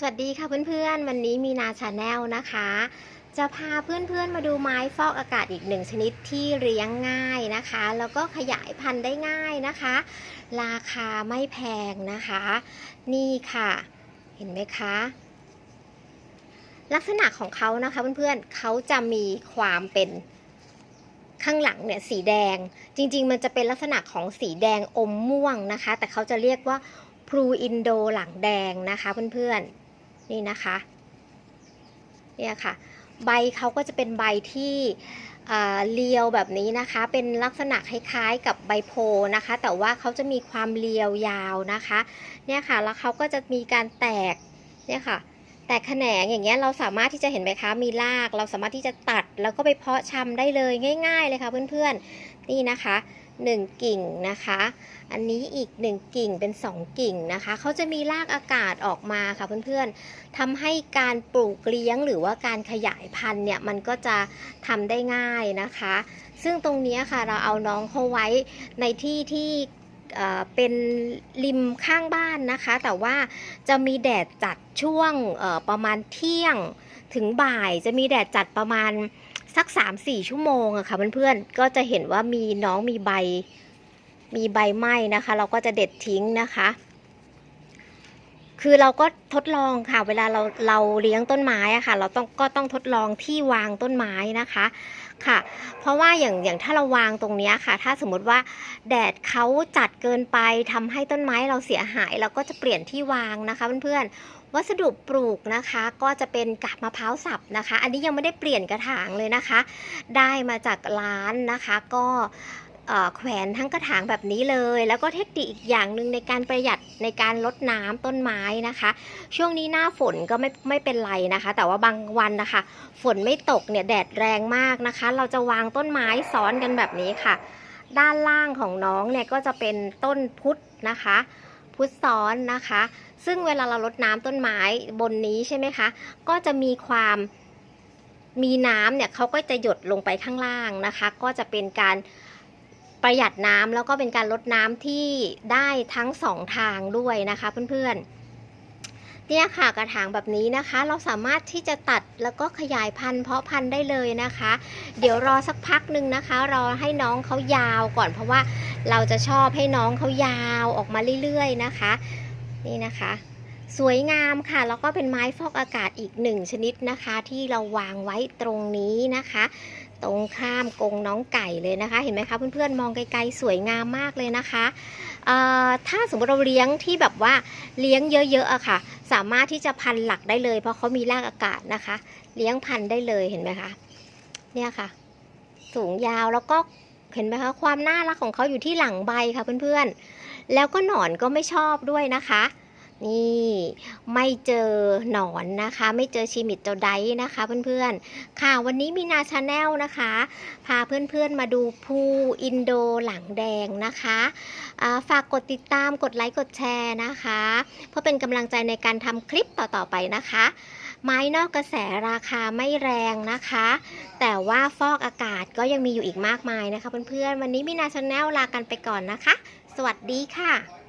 สวัสดีค่ะเพื่อนๆ วันนี้มีนาชาแนลนะคะ จะพาเพื่อนๆมาดูไม้ฟอกอากาศอีกหนึ่งชนิดที่เลี้ยงง่ายนะคะ แล้วก็ขยายพันธุ์ได้ง่ายนะคะ ราคาไม่แพงนะคะ นี่ค่ะ เห็นไหมคะ ลักษณะของเขานะคะเพื่อนๆเขาจะมีความเป็นข้างหลังเนี่ยสีแดง จริงๆ มันจะเป็นลักษณะของสีแดงอมม่วงนะคะ แต่เขาจะเรียกว่าพลูอินโดหลังแดงนะคะเพื่อนๆ นี่นะคะเนี่ยค่ะ ใบเขาก็จะเป็นใบที่อ่าเรียวแบบนี้นะคะ เป็นลักษณะคล้ายๆกับใบโพนะคะ แต่ว่าเขาจะมีความเรียวยาวนะคะ เนี่ยค่ะ แล้วเขาก็จะมีการแตก เนี่ยค่ะ แตกแขนงอย่างเงี้ย เราสามารถที่จะเห็นไหมคะ มีราก เราสามารถที่จะตัด แล้วก็ไปเพาะชำได้เลยง่าย ๆ เลยค่ะเพื่อนๆ นี่นะคะ หนึ่งกิ่งนะคะ อันนี้อีกหนึ่งกิ่งเป็นสองกิ่งนะคะ เขาจะมีรากอากาศออกมาค่ะเพื่อนๆทำให้การปลูกเลี้ยงหรือว่าการขยายพันธุ์เนี่ยมันก็จะทำได้ง่ายนะคะ ซึ่งตรงนี้ค่ะเราเอาน้องเขาไว้ในที่ที่เป็นริมข้างบ้านนะคะ แต่ว่าจะมีแดดจัดช่วงประมาณเที่ยงถึงบ่ายจะมีแดดจัดประมาณ สัก3-4ชั่วโมงอะค่ะเพื่อนๆก็จะเห็นว่ามีน้องมีใบ มีใบไหม้นะคะ เราก็จะเด็ดทิ้งนะคะ คือเราก็ทดลองค่ะ เวลาเราเราเลี้ยงต้นไม้อะค่ะ เราต้องก็ต้องทดลองที่วางต้นไม้นะคะ ค่ะ เพราะว่าอย่างอย่างถ้าเราวางตรงนี้ค่ะ ถ้าสมมติว่าแดดเขาจัดเกินไปทำให้ต้นไม้เราเสียหายเราก็จะเปลี่ยนที่วางนะคะเพื่อนๆวัสดุปลูกนะคะก็จะเป็นกาบมะพร้าวสับนะคะ อันนี้ยังไม่ได้เปลี่ยนกระถางเลยนะคะ ได้มาจากร้านนะคะก็ แขวนทั้งกระถางแบบนี้เลย แล้วก็เทคนิคอีกอย่างหนึ่งในการประหยัดในการลดน้ำต้นไม้นะคะ ช่วงนี้หน้าฝนก็ไม่ไม่เป็นไรนะคะ แต่ว่าบางวันนะคะ ฝนไม่ตกเนี่ยแดดแรงมากนะคะ เราจะวางต้นไม้ซ้อนกันแบบนี้ค่ะ ด้านล่างของน้องเนี่ยก็จะเป็นต้นพุทธนะคะพุทธซ้อนนะคะ ซึ่งเวลาเราลดน้ำต้นไม้บนนี้ใช่ไหมคะ ก็จะมีความมีน้ำเนี่ยเขาก็จะหยดลงไปข้างล่างนะคะ ก็จะเป็นการ ประหยัดน้ำแล้วก็เป็นการลดน้ำที่ได้ทั้งสองทางด้วยนะคะเพื่อนๆ เนี่ยค่ะกระถางแบบนี้นะคะ เราสามารถที่จะตัดแล้วก็ขยายพันธุ์เพาะพันธุ์ได้เลยนะคะ เดี๋ยวรอสักพักหนึ่งนะคะ รอให้น้องเขายาวก่อนเพราะว่าเราจะชอบให้น้องเขายาวออกมาเรื่อยๆนะคะ นี่นะคะสวยงามค่ะ แล้วก็เป็นไม้ฟอกอากาศอีกหนึ่งชนิดนะคะ ที่เราวางไว้ตรงนี้นะคะ ตรงข้ามกงน้องไก่เลยนะคะ เห็นไหมคะเพื่อนๆมองไกลๆสวยงามมากเลยนะคะถ้าสมมติเราเลี้ยงที่แบบว่าเลี้ยงเยอะๆอะค่ะ สามารถที่จะพันหลักได้เลย เพราะเขามีรากอากาศนะคะ เลี้ยงพันได้เลยเห็นไหมคะเนี่ยค่ะ สูงยาวแล้วก็เห็นไหมคะความน่ารักของเขาอยู่ที่หลังใบค่ะเพื่อนๆแล้วก็หนอนก็ไม่ชอบด้วยนะคะ นี่ไม่เจอหนอนนะคะ ไม่เจอชิมิตเจ้าไดนะคะ เพื่อนๆ ค่ะวันนี้มีนาชาแนลนะคะ พาเพื่อนๆมาดูภูอินโดหลังแดงนะคะฝากกดติดตามกดไลค์กดแชร์นะคะ เพื่อเป็นกำลังใจในการทำคลิปต่อๆไปนะคะ ไม้นอกกระแสราคาไม่แรงนะคะ แต่ว่าฟอกอากาศก็ยังมีอยู่อีกมากมายนะคะ เพื่อนๆวันนี้มีนาชาแนลลากันไปก่อนนะคะ สวัสดีค่ะ